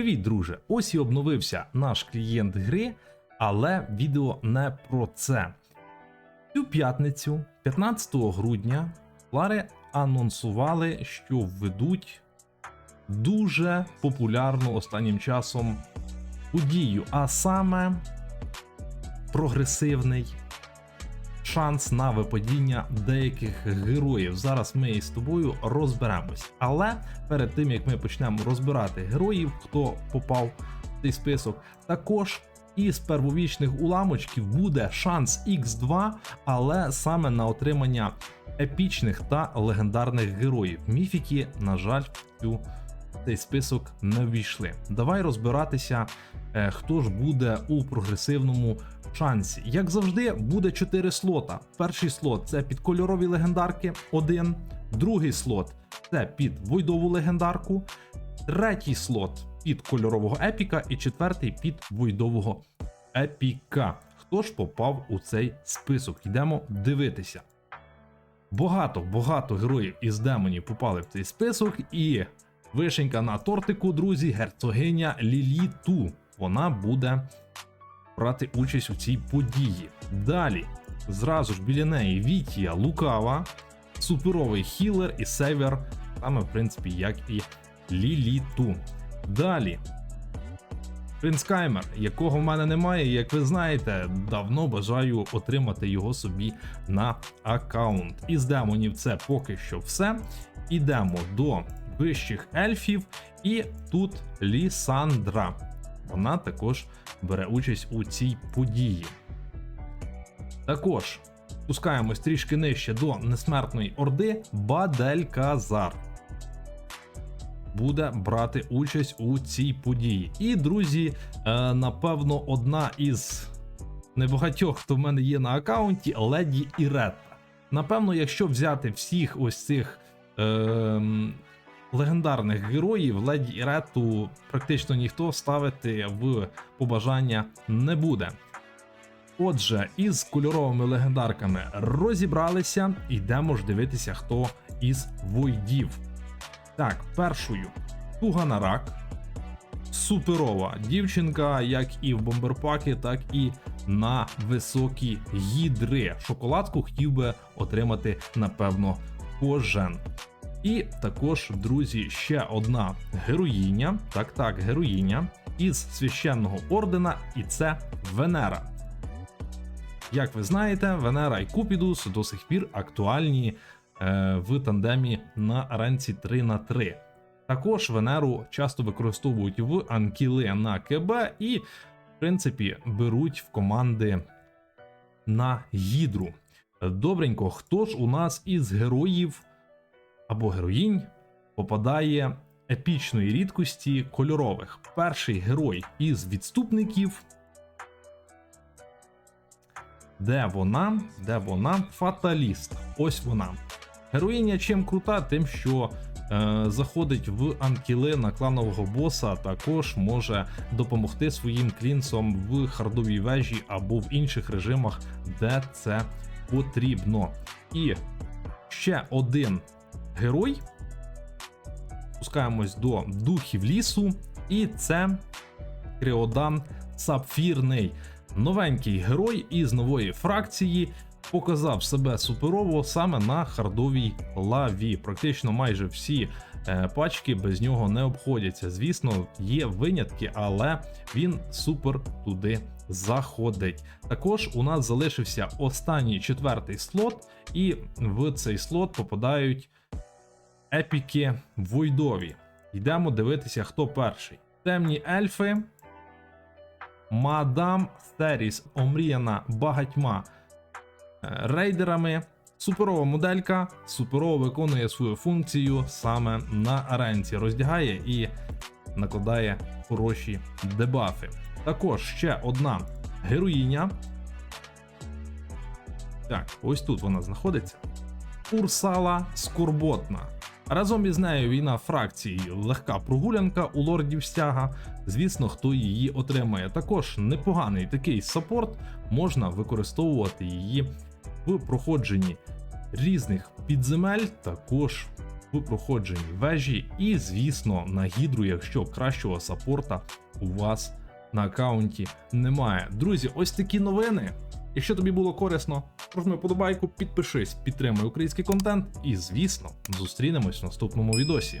Привіт, друже! Ось і обновився наш клієнт гри, але відео не про це. Цю п'ятницю, 15 грудня, Лари анонсували, що введуть дуже популярну останнім часом подію, а саме прогресивний шанс на випадіння деяких героїв. Зараз ми із тобою розберемось. Але перед тим як ми почнемо розбирати героїв, хто попав в цей список, також із первовічних уламочків буде шанс X2, але саме на отримання епічних та легендарних героїв. Міфіки, на жаль, в цей список не ввійшли. Давай розбиратися, хто ж буде у прогресивному шансі. Як завжди, буде 4 слота. Перший слот це під кольорові легендарки, один. Другий слот це під войдову легендарку. Третій слот під кольорового епіка, і четвертий під войдового епіка. Хто ж попав у цей список? Йдемо дивитися. Багато багато героїв із демонів попали в цей список, і вишенька на тортику, друзі, герцогиня Ліліту. Вона буде брати участь у цій події. Далі, зразу ж біля неї Вітія Лукава, суперовий хілер і север, саме в принципі, як і Ліліту. Далі. Принц Каймер, якого в мене немає, як ви знаєте, давно бажаю отримати його собі на аккаунт. Із демонів це поки що все. Ідемо до вищих ельфів, і тут Лісандра. Вона також бере участь у цій події. Також спускаємось трішки нижче до несмертної орди Бадель-Казар. Буде брати участь у цій події. І, друзі, е, напевно, одна із небагатьох, хто в мене є на аккаунті, леді Іретта. Напевно, якщо взяти всіх ось цих е, легендарних героїв, леді Іретту практично ніхто ставити в побажання не буде. Отже, із кольоровими легендарками розібралися, йдемо ж дивитися, хто із войдів. Так, першою Туганарак. Суперова дівчинка, як і в бомберпакі, так і на високі гідри. Шоколадку хотів би отримати, напевно, кожен. І також, друзі, ще одна героїня. Так, так, героїня із священного ордена, і це Венера. Як ви знаєте, Венера і Купідус до сих пір актуальні е, в тандемі на аренці 3 на 3 Також Венеру часто використовують в анкіли на КБ і, в принципі, беруть в команди на гідру. Добренько, хто ж у нас із героїв або героїнь попадає епічної рідкості кольорових? Перший герой із відступників. Де вона? Де вона? Фаталіст. Ось вона. Героїня чим крута, тим, що е, заходить в анкіли на кланового боса, також може допомогти своїм клінцам в хардовій вежі або в інших режимах, де це потрібно. І ще один герой. Спускаємось до духів лісу, і це Кріодан Сапфірний. Новенький герой із нової фракції показав себе суперово саме на хардовій лаві. Практично майже всі е, пачки без нього не обходяться. Звісно, є винятки, але він супер туди заходить. Також у нас залишився останній четвертий слот, і в цей слот попадають епіки Войдові. Йдемо дивитися, хто перший. Темні ельфи. Мадам Стеріс омріяна багатьма е, рейдерами. Суперова моделька суперово виконує свою функцію саме на аренці. Роздягає і накладає хороші дебафи. Також ще одна героїня. Так, ось тут вона знаходиться. Урсала Скорботна. Разом із нею війна фракції легка прогулянка у лордів стяга. Звісно, хто її отримає. Також непоганий такий саппорт, можна використовувати її в проходженні різних підземель, також в проходженні вежі, і, звісно, на гідру, якщо кращого саппорта у вас на аккаунті немає. Друзі, ось такі новини. Якщо тобі було корисно, прожми подобайку, підпишись, підтримай український контент і, звісно, зустрінемось в наступному відосі.